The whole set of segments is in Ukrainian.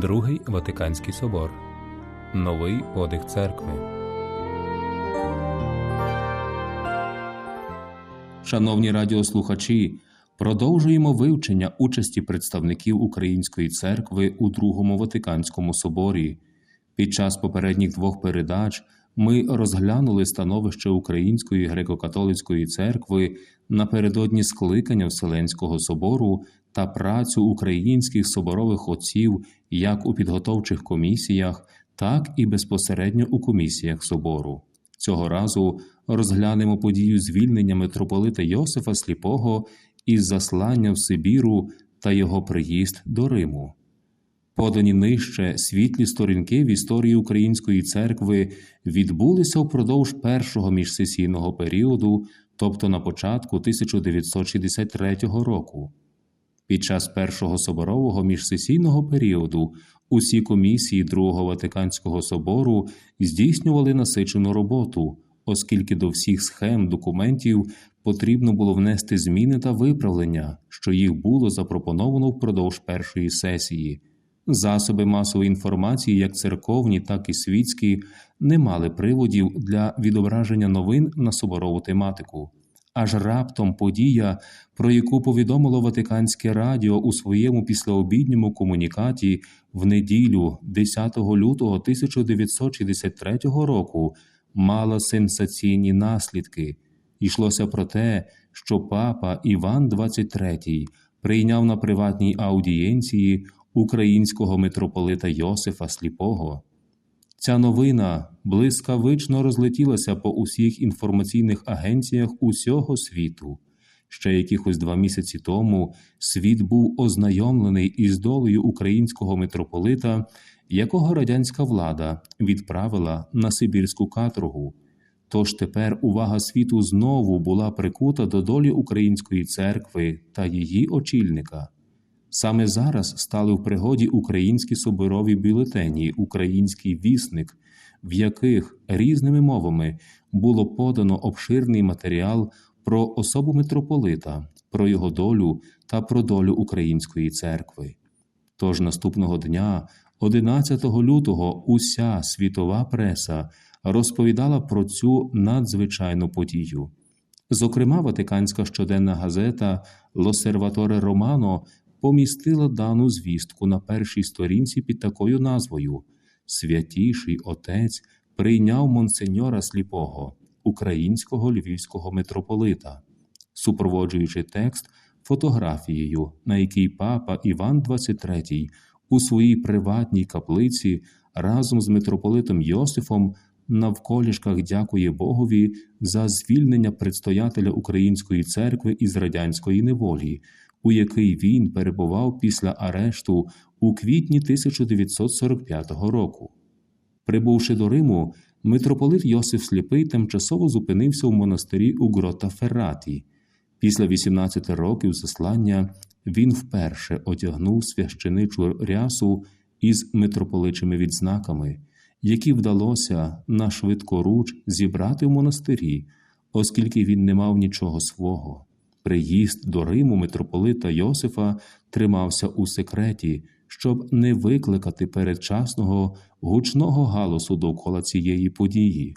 Другий Ватиканський собор. Новий подих церкви. Шановні радіослухачі, продовжуємо вивчення участі представників Української церкви у Другому Ватиканському соборі. Під час попередніх двох передач ми розглянули становище Української греко-католицької церкви напередодні скликання Вселенського собору та працю українських соборових отців як у підготовчих комісіях, так і безпосередньо у комісіях собору. Цього разу розглянемо подію звільнення митрополита Йосифа Сліпого із заслання в Сибіру та його приїзд до Риму. Подані нижче світлі сторінки в історії Української церкви відбулися впродовж першого міжсесійного періоду, тобто на початку 1963 року. Під час першого соборового міжсесійного періоду усі комісії Другого Ватиканського собору здійснювали насичену роботу, оскільки до всіх схем документів потрібно було внести зміни та виправлення, що їх було запропоновано впродовж першої сесії. Засоби масової інформації, як церковні, так і світські, не мали приводів для відображення новин на соборову тематику. Аж раптом подія, про яку повідомило Ватиканське радіо у своєму післяобідньому комунікаті в неділю 10 лютого 1963 року, мала сенсаційні наслідки. Йшлося про те, що папа Іван XXIII прийняв на приватній аудієнції українського митрополита Йосифа Сліпого. Ця новина блискавично розлетілася по усіх інформаційних агенціях усього світу. Ще якихось два місяці тому світ був ознайомлений із долею українського митрополита, якого радянська влада відправила на Сибірську каторгу. Тож тепер увага світу знову була прикута до долі української церкви та її очільника. Саме зараз стали в пригоді українські соборові бюлетені, український вісник, в яких різними мовами було подано обширний матеріал про особу митрополита, про його долю та про долю української церкви. Тож наступного дня, 11 лютого, уся світова преса розповідала про цю надзвичайну подію. Зокрема, Ватиканська щоденна газета Лосерваторе Романо помістила дану звістку на першій сторінці під такою назвою. Святіший Отець прийняв монсеньора сліпого, українського львівського митрополита, супроводжуючи текст фотографією, на якій папа Іван XXIII у своїй приватній каплиці разом з митрополитом Йосифом навколішках дякує Богові за звільнення предстоятеля Української церкви із радянської неволі, у який він перебував після арешту у квітні 1945 року. Прибувши до Риму, митрополит Йосиф Сліпий тимчасово зупинився в монастирі у Грота Ферраті. Після 18 років заслання він вперше одягнув священичу рясу із митрополичими відзнаками, які вдалося на швидкоруч зібрати в монастирі, оскільки він не мав нічого свого. Приїзд до Риму митрополита Йосифа тримався у секреті, щоб не викликати передчасного гучного галасу довкола цієї події.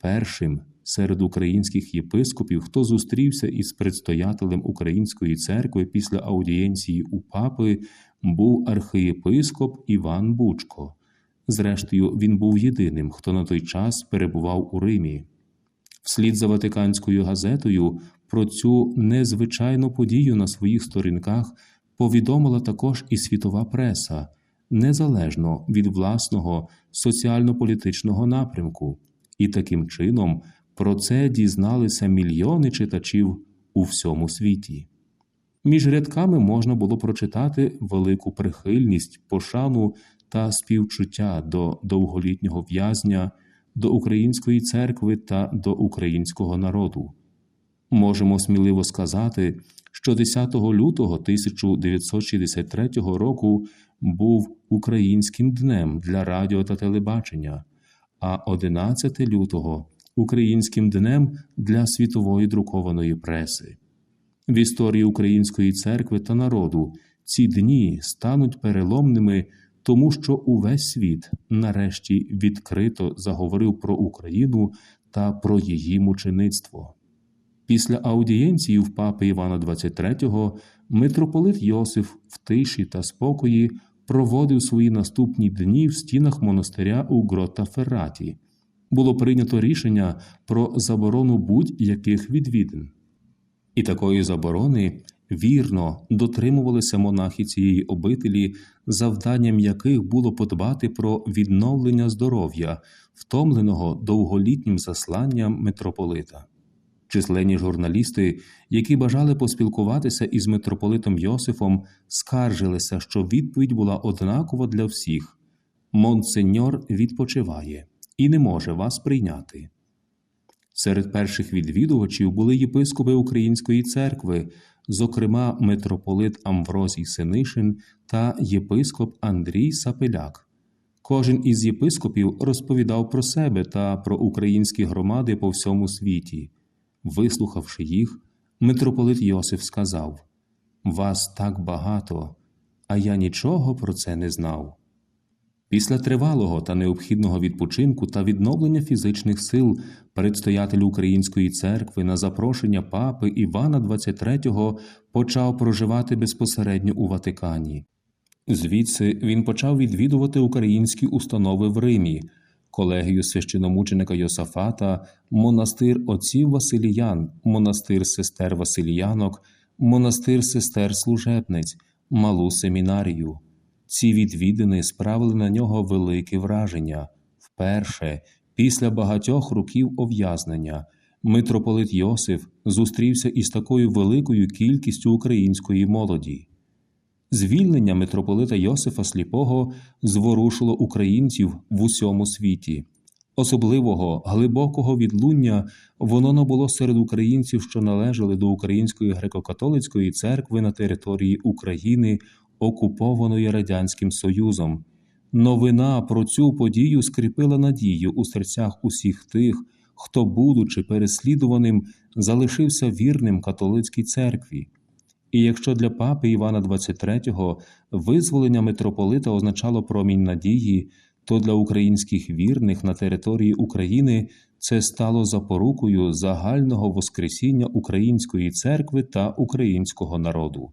Першим серед українських єпископів, хто зустрівся із предстоятелем Української церкви після аудієнції у папи, був архієпископ Іван Бучко. Зрештою, він був єдиним, хто на той час перебував у Римі. Вслід за Ватиканською газетою про цю незвичайну подію на своїх сторінках повідомила також і світова преса, незалежно від власного соціально-політичного напрямку, і таким чином про це дізналися мільйони читачів у всьому світі. Між рядками можна було прочитати велику прихильність, пошану та співчуття до довголітнього в'язня, до української церкви та до українського народу. Можемо сміливо сказати, що 10 лютого 1963 року був українським днем для радіо та телебачення, а 11 лютого українським днем для світової друкованої преси. В історії української церкви та народу ці дні стануть переломними тому що увесь світ нарешті відкрито заговорив про Україну та про її мучеництво. Після аудієнції в папи Івана XXIII митрополит Йосиф в тиші та спокої проводив свої наступні дні в стінах монастиря у Грота Ферраті. Було прийнято рішення про заборону будь-яких відвідин. І такої заборони вірно дотримувалися монахи цієї обителі, завданням яких було подбати про відновлення здоров'я, втомленого довголітнім засланням митрополита. Численні журналісти, які бажали поспілкуватися із митрополитом Йосифом, скаржилися, що відповідь була однакова для всіх Монсеньор відпочиває і не може вас прийняти. Серед перших відвідувачів були єпископи Української церкви, зокрема митрополит Амврозій Синишин та єпископ Андрій Сапеляк. Кожен із єпископів розповідав про себе та про українські громади по всьому світі. Вислухавши їх, митрополит Йосиф сказав Вас так багато, а я нічого про це не знав. Після тривалого та необхідного відпочинку та відновлення фізичних сил предстоятель Української церкви на запрошення папи Івана XXIII почав проживати безпосередньо у Ватикані. Звідси він почав відвідувати українські установи в Римі, колегію священомученика Йосафата, монастир отців Василіян, монастир сестер Василіянок, монастир сестер служебниць, малу семінарію. Ці відвідини справили на нього велике враження. Вперше, після багатьох років ов'язнення, митрополит Йосиф зустрівся із такою великою кількістю української молоді. Звільнення митрополита Йосифа Сліпого зворушило українців в усьому світі. Особливого глибокого відлуння воно набуло серед українців, що належали до Української греко-католицької церкви на території України, окупованої Радянським Союзом. Новина про цю подію скріпила надію у серцях усіх тих, хто, будучи переслідуваним, залишився вірним католицькій церкві. І якщо для папи Івана XXIII визволення митрополита означало промінь надії, то для українських вірних на території України це стало запорукою загального воскресіння української церкви та українського народу.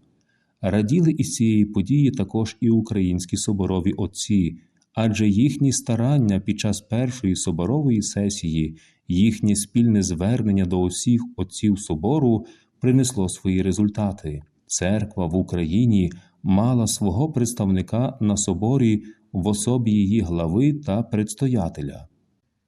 Раділи із цієї події також і українські соборові отці, адже їхні старання під час першої соборової сесії, їхнє спільне звернення до усіх отців собору принесло свої результати. Церква в Україні мала свого представника на соборі в особі її глави та предстоятеля.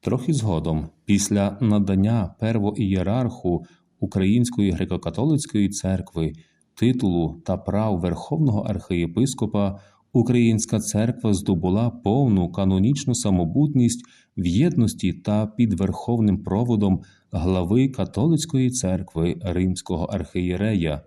Трохи згодом, після надання первоієрарху Української греко-католицької церкви титулу та прав Верховного архієпископа, Українська церква здобула повну канонічну самобутність в єдності та під верховним проводом глави католицької церкви Римського архієрея,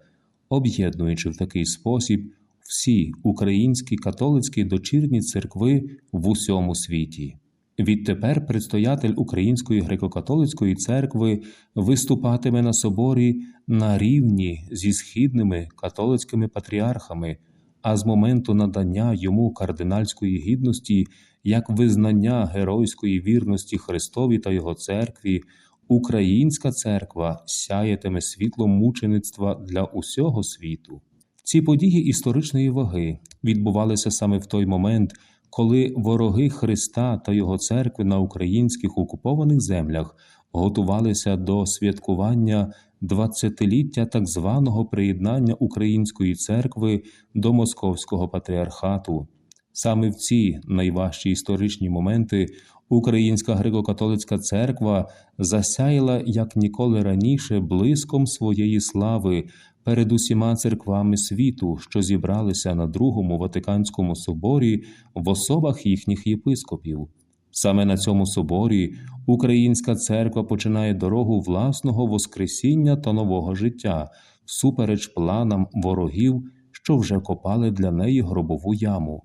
об'єднуючи в такий спосіб всі українські католицькі дочірні церкви в усьому світі. Відтепер предстоятель Української греко-католицької церкви виступатиме на соборі на рівні зі східними католицькими патріархами, а з моменту надання йому кардинальської гідності як визнання геройської вірності Христові та Його церкві, Українська церква сяятиме світлом мучеництва для усього світу. Ці події історичної ваги відбувалися саме в той момент коли вороги Христа та Його церкви на українських окупованих землях готувалися до святкування двадцятиліття так званого приєднання Української церкви до Московського патріархату. Саме в ці найважчі історичні моменти Українська греко-католицька церква засяяла як ніколи раніше блиском своєї слави перед усіма церквами світу, що зібралися на Другому Ватиканському соборі в особах їхніх єпископів. Саме на цьому соборі Українська церква починає дорогу власного Воскресіння та нового життя, всупереч планам ворогів, що вже копали для неї гробову яму.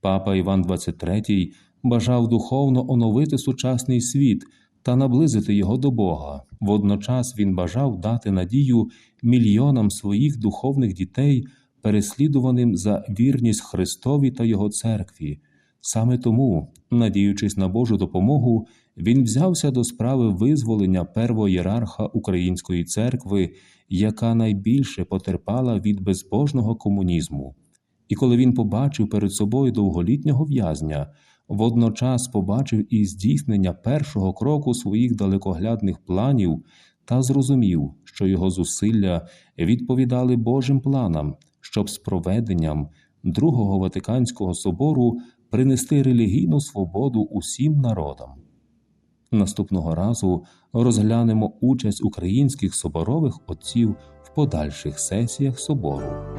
Папа Іван XXIII бажав духовно оновити сучасний світ та наблизити його до Бога. Водночас він бажав дати надію мільйонам своїх духовних дітей переслідуваним за вірність Христові та Його церкві. Саме тому, надіючись на Божу допомогу, він взявся до справи визволення первого єрарха Української церкви, яка найбільше потерпала від безбожного комунізму. І коли він побачив перед собою довголітнього в'язня, водночас побачив і здійснення першого кроку своїх далекоглядних планів та зрозумів, що його зусилля відповідали Божим планам, щоб з проведенням Другого Ватиканського собору принести релігійну свободу усім народам. Наступного разу розглянемо участь українських соборових отців в подальших сесіях собору.